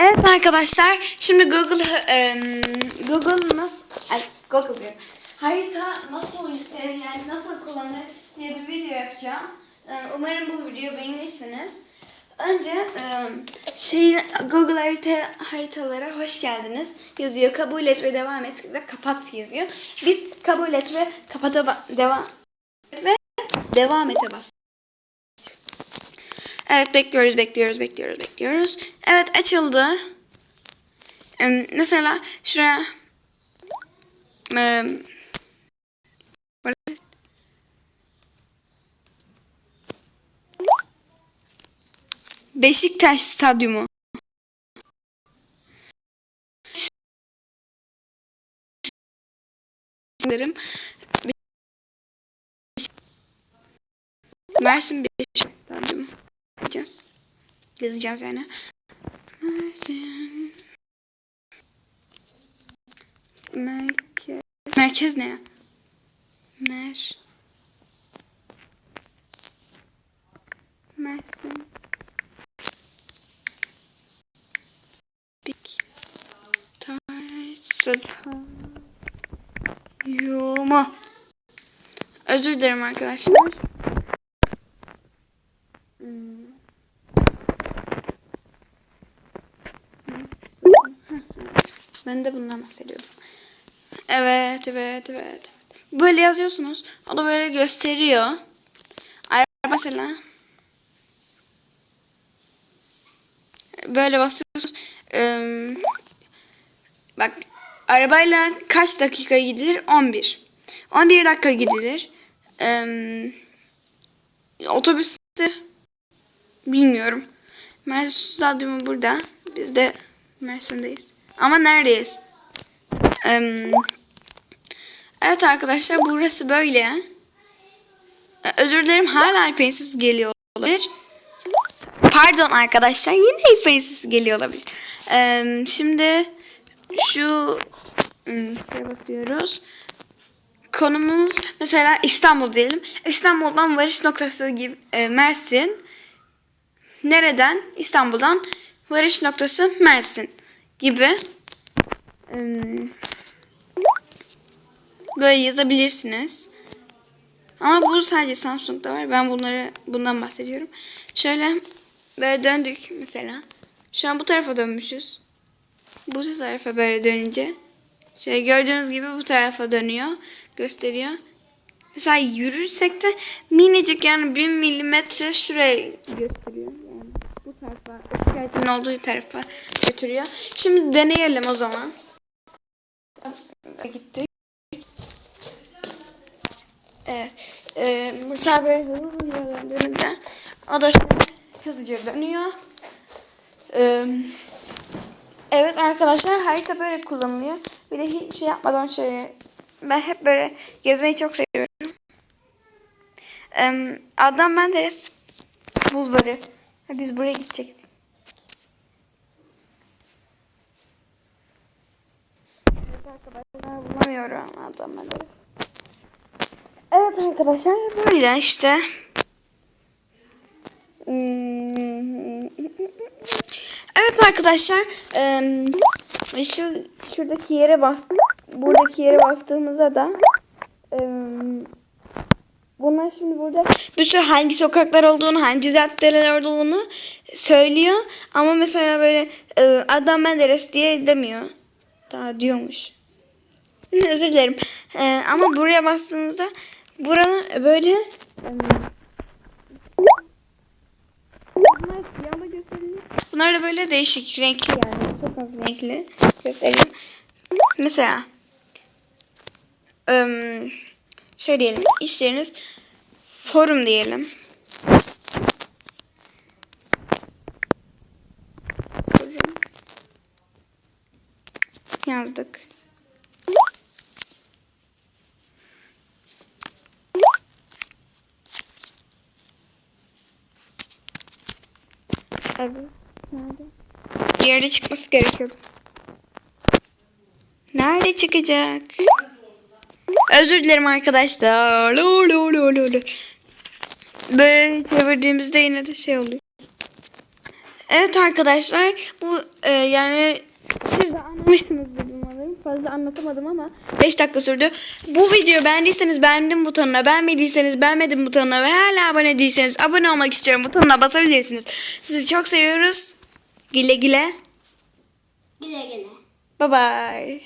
Evet arkadaşlar şimdi Google Google nasıl Google diyorum. Harita nasıl yani nasıl kullanılır diye bir video yapacağım. Umarım bu videoyu beğenirsiniz. Önce şey Google harita haritalara hoş geldiniz yazıyor. Kabul et ve devam et ve kapat yazıyor. Biz kabul et ve kapata devam et ve devam ete bas. Evet bekliyoruz, bekliyoruz, bekliyoruz, bekliyoruz. Evet açıldı. Em, Mesela şuraya em, Beşiktaş Stadyumu. Sanırım Mersin Beşiktaş Stadyumu. Yazacağız. Yazacağız yani. Merkez. Merkez ne ya? Mer. Mersin. Bik. Yumu. Özür dilerim arkadaşlar. Ben de bundan bahsediyordum. Evet, evet, evet. Böyle yazıyorsunuz. O da böyle gösteriyor. Mesela. Böyle basıyorsunuz. Ee, bak arabayla kaç dakika gidilir? 11. 11 dakika gidilir. Ee, otobüste bilmiyorum. Mersin Stadyumu burada. Biz de Mersin'deyiz. Ama neredeyiz? Evet arkadaşlar burası böyle. Ee, Özür dilerim hala iPad'siz geliyor olabilir. Pardon arkadaşlar yine iPad'siz geliyor olabilir. Şimdi şu hmm, şeye basıyoruz. Konumumuz mesela İstanbul diyelim. İstanbul'dan varış noktası gibi e, Mersin. Nereden? İstanbul'dan varış noktası Mersin gibi. Böyle yazabilirsiniz. Ama bu sadece Samsung'da var. Ben bunları bundan bahsediyorum. Şöyle böyle döndük mesela. Şu an bu tarafa dönmüşüz. Bu tarafa böyle dönünce şöyle gördüğünüz gibi bu tarafa dönüyor. Gösteriyor. Mesela yürürsek de minicik yani bir milimetre şuraya gösteriyor. Tarafa, işaretin olduğu tarafa götürüyor. Şimdi deneyelim o zaman. Gittik. Evet. Ee, mesela böyle hızlı döndüğünde o da hızlıca dönüyor. Ee, evet arkadaşlar harita böyle kullanılıyor. Bir de hiçbir şey yapmadan şöyle ben hep böyle gezmeyi çok seviyorum. Ee, Adnan Menderes Bulvarı. Ha, Biz buraya gideceğiz. Evet arkadaşlar bulamıyorum Menderes. Evet arkadaşlar böyle işte. Evet arkadaşlar şu şuradaki yere bas buradaki yere bastığımızda da bunlar şimdi burada bir sürü hangi sokaklar olduğunu hangi caddeler olduğunu söylüyor ama mesela böyle e, Adnan Menderes diye demiyor daha diyormuş özür dilerim E, ama buraya bastığınızda buranın böyle Bunlar siyahla gösteriliyor. Bunlar da böyle değişik renkli yani. Çok az renkli gösteriliyor. Mesela ım, şey diyelim işleriniz forum diyelim. Yazdık. Evet. Nerede? Bir yerde çıkması gerekiyordu. Nerede çıkacak? Özür dilerim arkadaşlar. Lo, lo, lo, lo, lo. Böyle çevirdiğimizde yine de şey oluyor. Evet arkadaşlar bu e, yani siz de anlamışsınızdır umarım. Fazla anlatamadım ama 5 dakika sürdü. Bu videoyu beğendiyseniz beğendim butonuna, beğenmediyseniz beğenmedim butonuna ve hala abone değilseniz abone olmak istiyorum butonuna basabilirsiniz. Sizi çok seviyoruz. Güle güle. Güle güle. Bye bye.